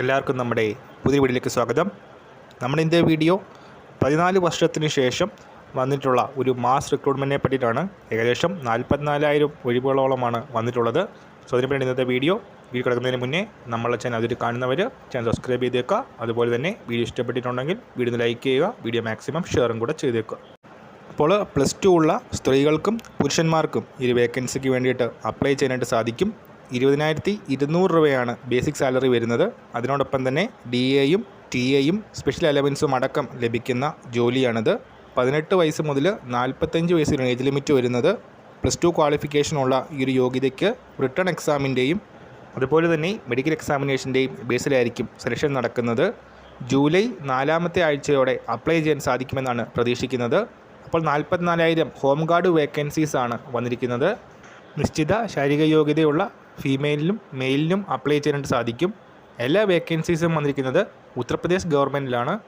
എല്ലാവർക്കും നമ്മുടെ പുതിയ വീഡിയോയിലേക്ക് സ്വാഗതം. നമ്മുടെ ഇന്നത്തെ വീഡിയോ പതിനാല് വർഷത്തിന് ശേഷം വന്നിട്ടുള്ള ഒരു മാസ് റിക്രൂട്ട്മെന്റിനെ പറ്റിയിട്ടാണ്. ഏകദേശം നാൽപ്പത്തിനാലായിരം ഒഴിവുകളോളമാണ് വന്നിട്ടുള്ളത്. സോ അതിന് വേണ്ടി ഇന്നത്തെ വീഡിയോ വീഡിയോ കിടക്കുന്നതിന് മുന്നേ നമ്മളെ ചാനൽ അതിൽ കാണുന്നവർ ചാനൽ സബ്സ്ക്രൈബ് ചെയ്തേക്കുക. അതുപോലെ തന്നെ വീഡിയോ ഇഷ്ടപ്പെട്ടിട്ടുണ്ടെങ്കിൽ വീഡിയോ ലൈക്ക് ചെയ്യുക വീഡിയോ മാക്സിമം ഷെയറും കൂടെ ചെയ്തേക്കുക. അപ്പോൾ പ്ലസ് ടു ഉള്ള സ്ത്രീകൾക്കും പുരുഷന്മാർക്കും ഈ വേക്കൻസിക്ക് വേണ്ടിയിട്ട് അപ്ലൈ ചെയ്യാനായിട്ട് സാധിക്കും. ഇരുപതിനായിരത്തി ഇരുന്നൂറ് രൂപയാണ് ബേസിക് സാലറി വരുന്നത്. അതിനോടൊപ്പം തന്നെ ഡി എയും ടി എയും സ്പെഷ്യൽ അലവൻസും അടക്കം ലഭിക്കുന്ന ജോലിയാണിത്. പതിനെട്ട് വയസ്സ് മുതൽ നാൽപ്പത്തഞ്ച് വയസ്സിലാണ് ഏജ് ലിമിറ്റ് വരുന്നത്. പ്ലസ് ടു ക്വാളിഫിക്കേഷനുള്ള ഈ ഒരു യോഗ്യതയ്ക്ക് റിട്ടേൺ എക്സാമിന്റെയും അതുപോലെ തന്നെ മെഡിക്കൽ എക്സാമിനേഷന്റെയും ബേസിലായിരിക്കും സെലക്ഷൻ നടക്കുന്നത്. ജൂലൈ നാലാമത്തെ ആഴ്ചയോടെ അപ്ലൈ ചെയ്യാൻ സാധിക്കുമെന്നാണ് പ്രതീക്ഷിക്കുന്നത്. അപ്പോൾ നാൽപ്പത്തിനാലായിരം ഹോം ഗാർഡ് വേക്കൻസീസ് ആണ് വന്നിരിക്കുന്നത്. നിശ്ചിത ശാരീരിക യോഗ്യതയുള്ള ഫീമെയിലിനും മെയിലിനും അപ്ലൈ ചെയ്യാനായിട്ട് സാധിക്കും. എല്ലാ വേക്കൻസീസും വന്നിരിക്കുന്നത് ഉത്തർപ്രദേശ് ഗവൺമെന്റിലാണ്